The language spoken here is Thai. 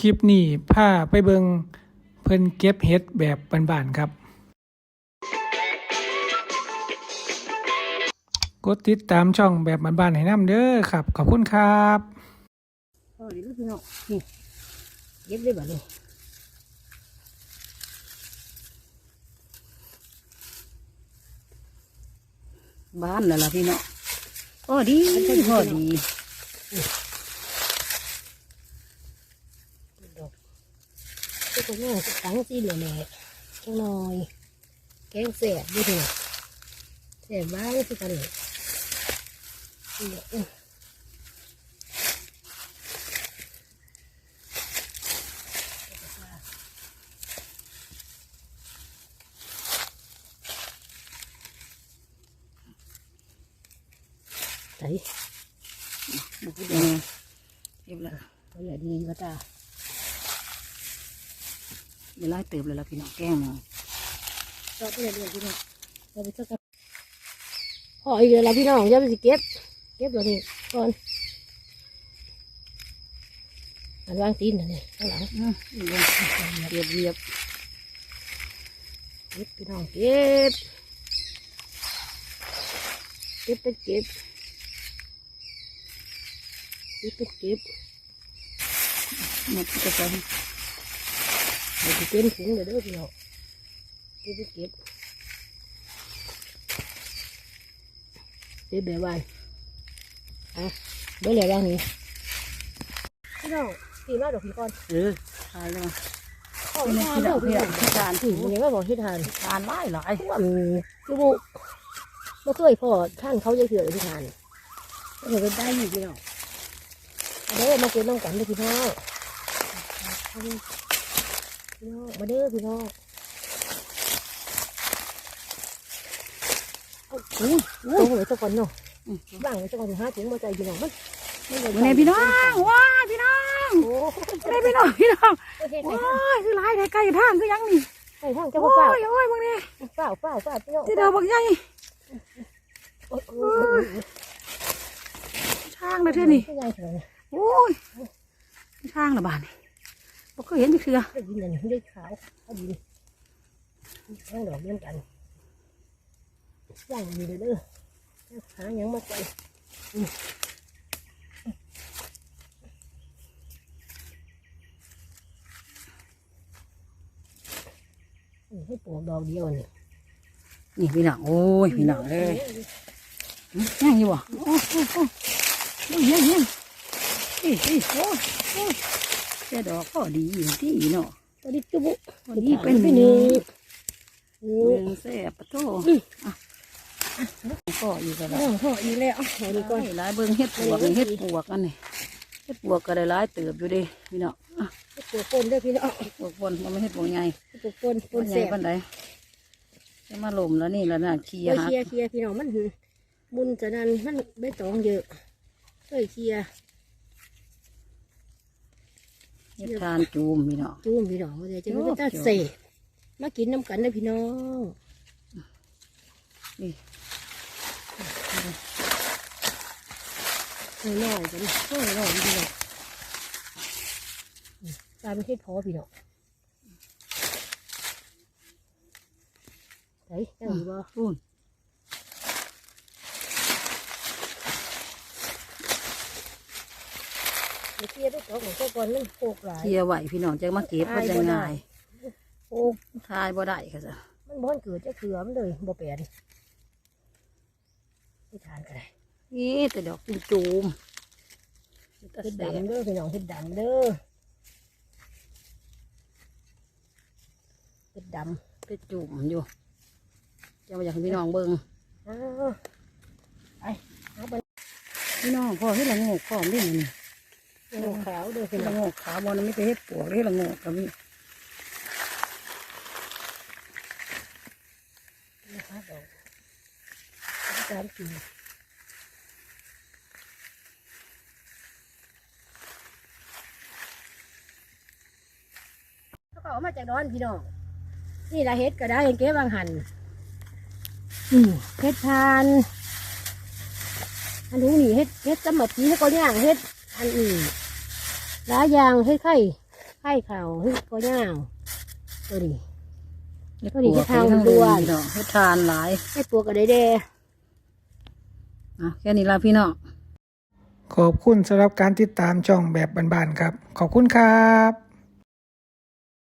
คลิปนี้พาไปเบิงเพิ่นเก็บเห็ดแบบบ้านๆครับ กดติดตามช่องแบบบ้านๆให้น้ำเด้อครับ ขอบคุณครับโอ้ดีลูกพี่น้องนี่เย็บได้บ่เนี่ยบ้านนั่นล่ะพี่น้องโอ้ดีพอดีดอก ก็คงน่าจะตั้งซีเหลือแหน่จังหน่อย แกงแสบด้วยเถอะแสบบ้างสิกันเลยอื้อใส่บุกยังไงเย็บละตัวใหญ่ดีก็ตา เวลาเติบเลยล่ะพี่น้องแกล้งมาก็ตัวใหญ่ดีพี่น้องเราไปสักกันพออีกแล้วพี่น้องอย่าไปสิเก็บ เก็บตัวนี้ก่อนอันวางตีนน่ะนี่ข้างหลังอื้อเรียบเรียบเก็บพี่น้องเก็บ เก็บไปเก็บเก็บไปเก็บหมดกระสัน เดี๋ยวจะเป็นถุงเดี๋ยวเด้อพี่น้องเก็บไปเก็บเก็บแบบว่าอะเดี๋ยวเหลือบ้างนี้พี่น้องพี่มาดอกพี่ก่อนเออทานแล้วเข้าพี่ไปน้องทานพี่เด้น้อองพี่พี่น้น้อองงที่ทานพี่ยังว่าบอกที่ทานทานหลายหลายอืมคือบุบ่เคยพอท่านเขาจะเถื่อที่ทานก็เลยเป็นได้อยู่พี่น้องเอาเด้อมาเก็บน้ำกันเด้อพี่น้องเอาเด้อ พี่น้องมาเด้อพี่น้องเอาอุ้ยตรงไว้สักคนเนาะบ้างไว้สักคนหาถุงมาใจพี่น้องมันมันวันนี้พี่น้องว้าพี่น้องโอ้วันนี้พี่น้องพี่น้องเฮ็ดว้ให้ทางาคือหลายไกลๆทางคือยังนี่ให้ทางเจ้าโอ้บ่เปล่ายโอ้ยมึงนี่เปล่าเปล่าเปล่าพี่น้องที่เดียวบอกใหญ่โอ้ยโอ้ยทางเลยเท่านี่ใหญ่เถอะโอ้ยทางละบาดนี่ บอกก็เห็นจะคือได้ยินอย่างนี้ได้ขาวเขาดีทั้งดอกเลี้ยงกันย่างดีเลยเด้อหาหยังมาใส่อืมอืมให้ปลูกดอกเดียวนี่นี่พี่หน้องโอ้ยพี่หน้องเอ้ยยังอยู่บ่โอ้โอ้โอ้โอ้ยยังยังอ้ยเอ้ยโอ้ยโอ้ย แค่ดอกก็ดีอยู่ที่เนาะตอนนี้จุบุพอดีเป็นไปไปหหนึ่นึ่งงนี่เมืองแซ่บปะโตอะก็อยู่กันน้แล้วองพ่ออีแล้วเอาหนี่ก่อนหลายเบิ่งเฮ็ดปวกนี่เฮ็ดปวกอันนี้เฮ็ดปวกก็ได้หลายเติบอยู่เดิพี่น้องอะให้ปลูกปนเด้อพี่น้องปวกบนมันไม่เฮ็ดปวกใหญ่ให้ปลูกปนปปวกนใหแสญ่บปานใดจะมาลมแล้วนี่แล้วน่ะเคลียเคร์ยหาเคลียร์เคลียร์พี่น้องมันบุญจะนั้นมันไม่ตองเยอะเคยเคลียร์ เฮ็ดทานจูมพี่น้องจูมพี่น้องเดี๋ยวจะไม่ไปตัดเศษมากินน้ำกันนะพี่น้องนี่น้อยๆกันน้อยน้อยๆพี่น้องอืมตายไม่ใช่พอพี่น้องไหนยังอยู่บ่ พูน เดี๋ยวเคลียร์ด้วยตัวของตัวก่อนมันโปกหลายเคลียร์ไหวพี่น้องจะมาเก็บมันจะง่ายโปกทายบ่ได้ค่ะจ้ะมันบ้อนเกิดจะเขือมนเลยบ่เปลี่ยนไม่ทานกันเลยนี่แต่ดอกจูมจูมแต่เห็ดแซ่บดำเด้อพี่น้องเห็ดดำเด้อเห็ดดำเป็นจุ่มอยู่จะมาอยากให้พี่น้องเบิ่งอ้าวไปเอาไปพี่น้องพ่อให้ละโงกพร้อมได้นี่ ลงขาวเด้อเป็พี่นน้ละองโงกขาวบอลไม่ไปเฮ็ดปวกเลยละโงกกับนี่นะคะดอกอาจารย์กินเขาก็เอามาจากดอนพี่น้องนี่ละเฮ็ดก็ได้เก็บบางหันอืมเฮ็ดทานอันนี้นี่เฮ็ดเฮ็ดสมัครจีให้ก็ย่างเฮ็ดอันอื่น หลายอย่างเฮ็ดไข่ไข่ขาวเฮ้ยก็ย่างตัวนี้เฮ็ดพอดีปวกเฮ็ดทางทั้งด่วนพี่น้องเฮ็ดทานหลายไข่ตัวก็ได้แด่อะแค่นี้ละพี่น้องขอบคุณสำหรับการติดตามช่องแบบบ้านๆครับ ขอบคุณครับ